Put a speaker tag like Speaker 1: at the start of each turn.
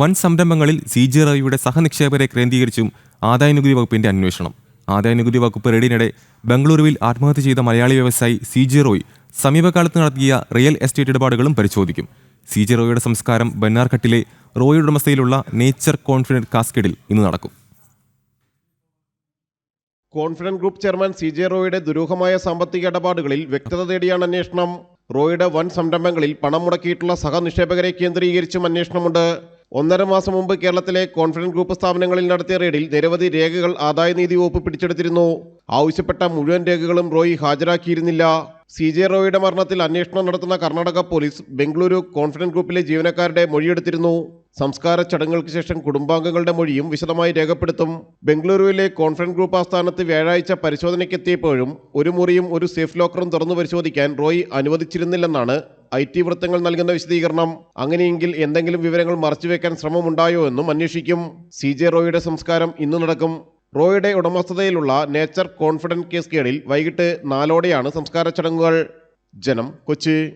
Speaker 1: വൻ സംരംഭങ്ങളിൽ C G റവിയുടെ സഹനിക്ഷേപരെ കേന്ദ്രീകരിച്ചും ആദായനികുതി വകുപ്പിന്റെ അന്വേഷണം. ആദായനികുതി വകുപ്പ് റെയ്ഡിനിടെ ബംഗളൂരുവിൽ ആത്മഹത്യ ചെയ്ത മലയാളി വ്യവസായി സി ജി റോയ് സമീപകാലത്ത് നടത്തിയ റിയൽ എസ്റ്റേറ്റ് ഇടപാടുകളും പരിശോധിക്കും. സി ജി റോയുടെ സംസ്കാരം ബന്നാർഘട്ടിലെ റോയ് ഉടമസ്ഥയിലുള്ള നേച്ചർ കോൺഫിഡന്റ് കാസ്കഡിൽ ഇന്ന് നടക്കും.
Speaker 2: Confident group chairman C J റോയുടെ ദുരൂഹമായ സാമ്പത്തിക ഇടപാടുകളിൽ വ്യക്തത തേടിയാണ് അന്വേഷണം. റോയുടെ വൻ സംരംഭങ്ങളിൽ പണം മുടക്കിയിട്ടുള്ള സഹനിക്ഷേപകരെ കേന്ദ്രീകരിച്ചും അന്വേഷണമുണ്ട്. ഒന്നര മാസം മുമ്പ് കേരളത്തിലെ കോൺഫിഡൻസ് ഗ്രൂപ്പ് സ്ഥാപനങ്ങളിൽ നടത്തിയ റെയ്ഡിൽ നിരവധി രേഖകൾ ആദായനീതി വകുപ്പ് പിടിച്ചെടുത്തിരുന്നു. ആവശ്യപ്പെട്ട മുഴുവൻ രേഖകളും റോയി ഹാജരാക്കിയിരുന്നില്ല. സി ജെ റോയുടെ മരണത്തിൽ അന്വേഷണം നടത്തുന്ന കർണാടക പോലീസ് ബംഗളൂരു കോൺഫിഡൻസ് ഗ്രൂപ്പിലെ ജീവനക്കാരുടെ മൊഴിയെടുത്തിരുന്നു. സംസ്കാര ചടങ്ങുകൾക്ക് ശേഷം കുടുംബാംഗങ്ങളുടെ മൊഴിയും വിശദമായി രേഖപ്പെടുത്തും. ബംഗളൂരുവിലെ കോൺഫിഡൻസ് ഗ്രൂപ്പ് ആസ്ഥാനത്ത് വ്യാഴാഴ്ച പരിശോധനയ്ക്കെത്തിയപ്പോഴും ഒരു മുറിയും ഒരു സേഫ് ലോക്കറും തുറന്നു പരിശോധിക്കാൻ റോയി അനുവദിച്ചിരുന്നില്ലെന്നാണ് ഐ ടി വൃത്തങ്ങൾ നൽകുന്ന വിശദീകരണം. അങ്ങനെയെങ്കിൽ എന്തെങ്കിലും വിവരങ്ങൾ മറച്ചുവെക്കാൻ ശ്രമമുണ്ടായോ എന്നും അന്വേഷിക്കും. സി ജെ റോയുടെ സംസ്കാരം ഇന്ന് നടക്കും. റോയുടെ ഉടമസ്ഥതയിലുള്ള നേച്ചർ കോൺഫിഡൻസ് കേസ് കേടിൽ വൈകിട്ട് നാലോടെയാണ് സംസ്കാര ചടങ്ങുകൾ. ജനം കൊച്ചി.